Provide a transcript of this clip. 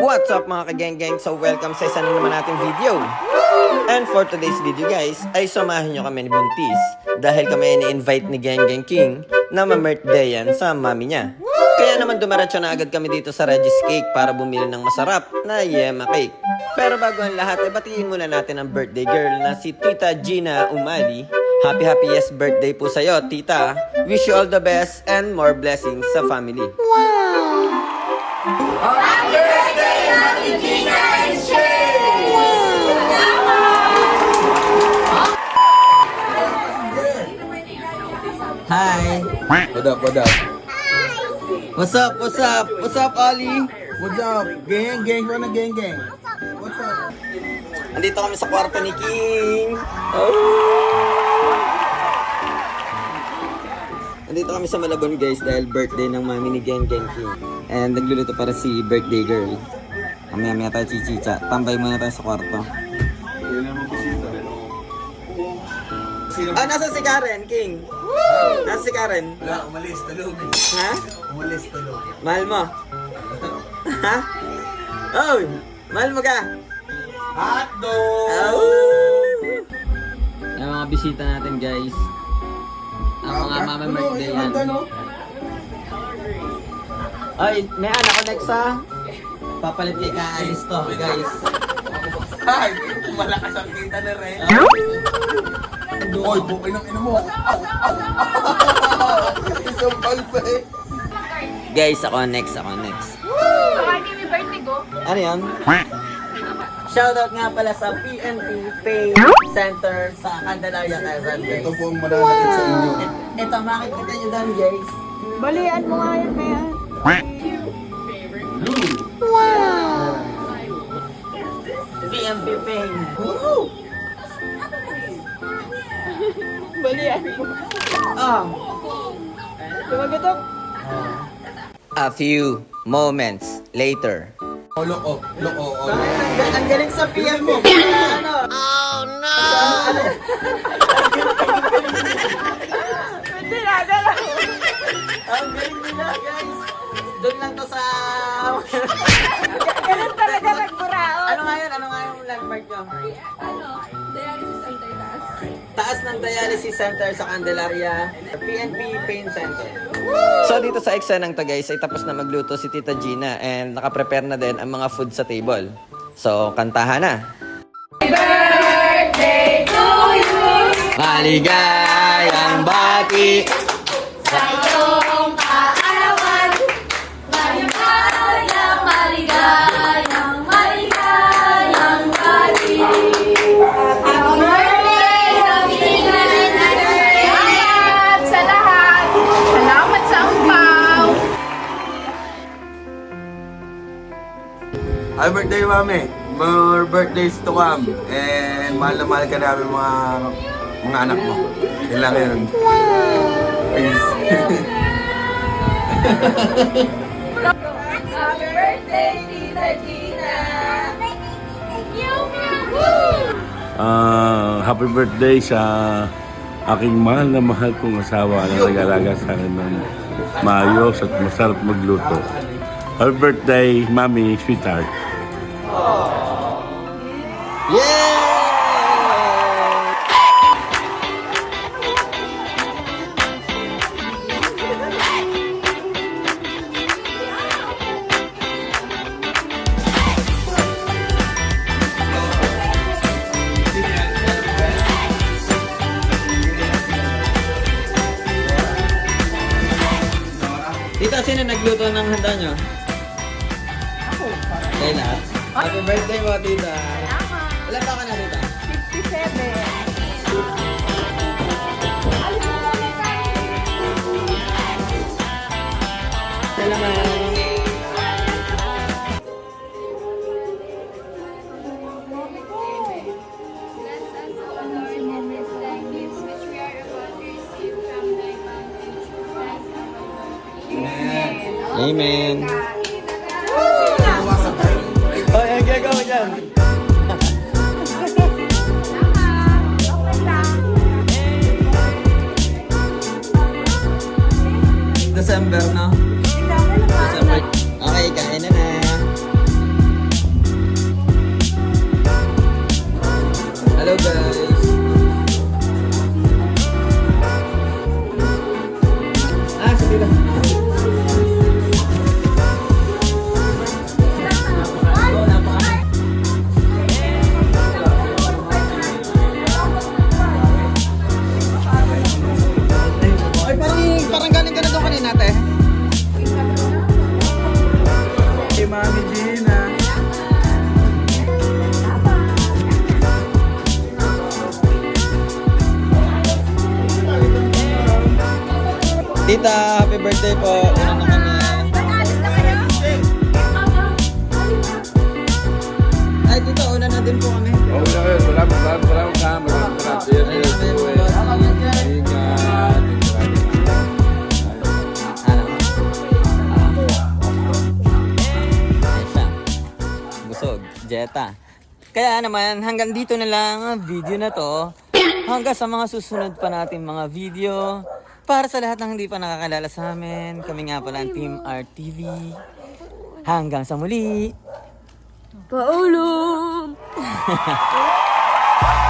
What's up mga kageng-geng? So welcome sa isa na naman nating video. And for today's video guys, ay samahan nyo kami ni Buntis dahil kami ni-invite ni Geng Geng King na ma-birthday yan sa mami niya. Kaya naman dumaratso na agad kami dito sa Regis Cake para bumili ng masarap na yema cake. Pero bago ang lahat, ay batiin muna natin ang birthday girl na si Tita Gina Umali. Happy happy yes birthday po sa'yo, Tita. Wish you all the best and more blessings sa family. Hi! What up, what up? What's up? What's up? What's up, Ollie? What's up? Gang, gang, ko na gang, gang. What's up? Andito kami sa kwarto ni King. Oh. Andito kami sa Malabon guys dahil birthday ng mami ni Geng Geng King. And nagluluto para si birthday girl. Mamaya maya tayo chichicha. Tambay muna tayo sa kwarto. Ah, nasa si Karen, King? Nasa si Karen? Wala, umalis, tulog. Ha? Umalis, tulog. Mahal mo? ha? Oh, mahal mo ka? Hotdog! Ang mga bisita natin guys. Ang mga mama birthday yan. Ay, may anak ko next ha. Papalit kay kaalis to guys. Ay, malakas ang kita na rin. Oy, bukay ng ina mo. Isang palpa eh. Guys, ako next, ako next. Hindi may ko. Ano yan? Shoutout nga pala sa PNP Pay Center sa Candelaria, Quezon guys. Ito po ang mananakit sa inyo. Ito, makikita nyo doon guys. Balian mo nga yan, Mea. PNP Pay. Balian mo. Ah. Tumagotok. A few moments later. Oh, loko, loko, oh. Ang, ang galing sa PM mo. ano? Oh no! Hindi na, dala. ang galing nila guys. Doon lang to sa... Ganun talaga nagburao. ano nga yun? Ano nga yung landmark nyo? Ano? Taas. Ng dialysis center sa Candelaria. PNP Pain Center. So dito sa eksenang to guys ay tapos na magluto si Tita Gina and nakaprepare na din ang mga food sa table. So kantahan na. Birthday to you. Maligayang bati Sa Happy birthday, mami. More birthdays to come. And mahal na mahal ka namin mga mga anak mo. Yun lang yun. Peace. Happy birthday, Tita Gina! Ah, happy birthday sa aking mahal na mahal kong asawa na nag-alaga sa akin ng maayos at masarap magluto. Happy birthday, Mami, sweetheart. Yay! Tita, sino nagluto ng handa nyo? Ako. Kayo lahat. Happy birthday mo, tita. Ilan ba ka na, tita? 57. Salamat. Bless tita. Happy birthday po. Una na kami. Ay, tita, una na din po kami. Okay na kayo. Salamat, salamat, salamat salamat. Namin po, boss. Ingat. Busog. Jetta. Kaya naman, hanggang dito na lang ang video na to. Hanggang sa mga susunod pa natin mga video. Para sa lahat ng hindi pa nakakilala sa amin, kami nga pala ang Team RTV. Hanggang sa muli! Paulo!